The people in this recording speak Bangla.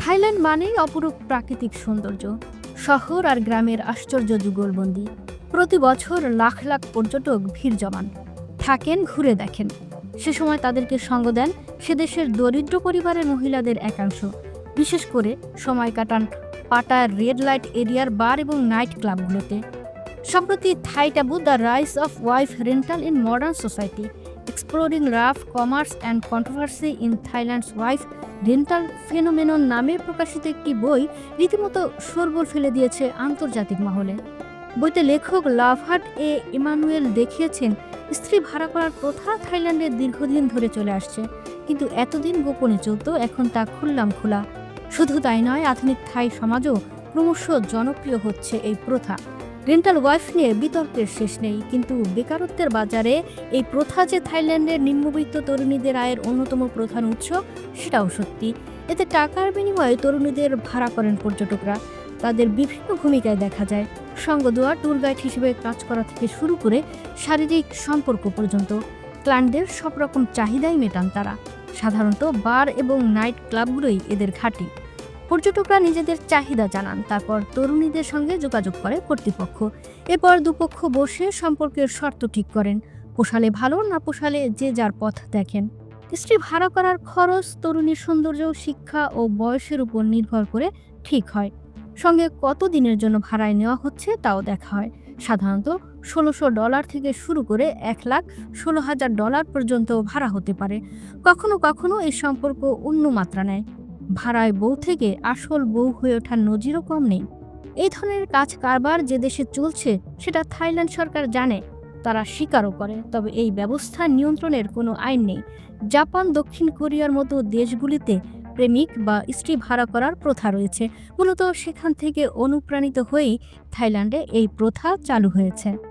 থাইল্যান্ড মানেই অপরূপ প্রাকৃতিক সৌন্দর্য। শহর আর গ্রামের আশ্চর্য যুগলবন্দি। প্রতি বছর লাখ লাখ পর্যটক ভিড় জমান। থাকেন, ঘুরে দেখেন। সে সময় তাদেরকে সঙ্গ দেন সে দেশের দরিদ্র পরিবারের মহিলাদের একাংশ। বিশেষ করে সময় কাটান পাটার রেড লাইট এরিয়ার বার এবং নাইট ক্লাবগুলোতে। সম্প্রতি Thai taboo the rise of wife rental in modern society exploring rough commerce and controversy in Thailand's wife rental phenomenon নামে প্রকাশিত একটি বই রীতিমতো সরবর ফেলে দিয়েছে আন্তর্জাতিক মহলে। বইতে লেখক লাভহাট এ ইমানুয়েল দেখিয়েছেন, স্ত্রী ভাড়া করার প্রথা থাইল্যান্ডে দীর্ঘদিন ধরে চলে আসছে, কিন্তু এতদিন গোপনে চলত, এখন তা খুললাম খোলা। শুধু তাই নয়, আধুনিক থাই সমাজও ক্রমশ জনপ্রিয় হচ্ছে এই প্রথা। রেন্টাল ওয়াইফ নিয়ে বিতর্কের শেষ নেই, কিন্তু বেকারত্বের বাজারে এই প্রথা যে থাইল্যান্ডের নিম্নবিত্ত তরুণীদের আয়ের অন্যতম প্রধান উৎস, সেটাও সত্যি। এতে টাকার বিনিময়ে তরুণীদের ভাড়া করেন পর্যটকরা। তাদের বিভিন্ন ভূমিকায় দেখা যায়। সঙ্গ দেওয়া, ট্যুর গাইড হিসেবে কাজ করা থেকে শুরু করে শারীরিক সম্পর্ক পর্যন্ত। ক্লায়েন্টদের সব রকম চাহিদাই মেটান তারা। সাধারণত বার এবং নাইট ক্লাবগুলোই এদের ঘাঁটি। পর্যটকরা নিজেদের চাহিদা জানান, তারপর তরুণীদের সঙ্গে যোগাযোগ করে কর্তৃপক্ষ। এরপর দুপক্ষ বসে সম্পর্কের শর্ত ঠিক করেন, পোষালে ভালো না পোষালে যে যার পথ দেখেন। স্ত্রী ভাড়া করার খরচ তরুণীর সৌন্দর্য, শিক্ষা ও বয়সের উপর নির্ভর করে ঠিক হয়। সঙ্গে কত দিনের জন্য ভাড়ায় নেওয়া হচ্ছে তাও দেখা হয়। সাধারণত ষোলোশো ডলার থেকে শুরু করে এক লাখ ষোলো হাজার ডলার পর্যন্ত ভাড়া হতে পারে। কখনো কখনো এই সম্পর্ক অন্য মাত্রা নেয়। ভাড়ায় বউ থেকে আসল বউ হয়ে ওঠার নজিরও কম নেই। এই ধরনের কাজ কারবার যে দেশে চলছে, সেটা থাইল্যান্ড সরকার জানে। তারা স্বীকারও করে, তবে এই ব্যবস্থা নিয়ন্ত্রণের কোনো আইন নেই। জাপান, দক্ষিণ কোরিয়ার মতো দেশগুলিতে প্রেমিক বা স্ত্রী ভাড়া করার প্রথা রয়েছে। মূলত সেখান থেকে অনুপ্রাণিত হয়েই থাইল্যান্ডে এই প্রথা চালু হয়েছে।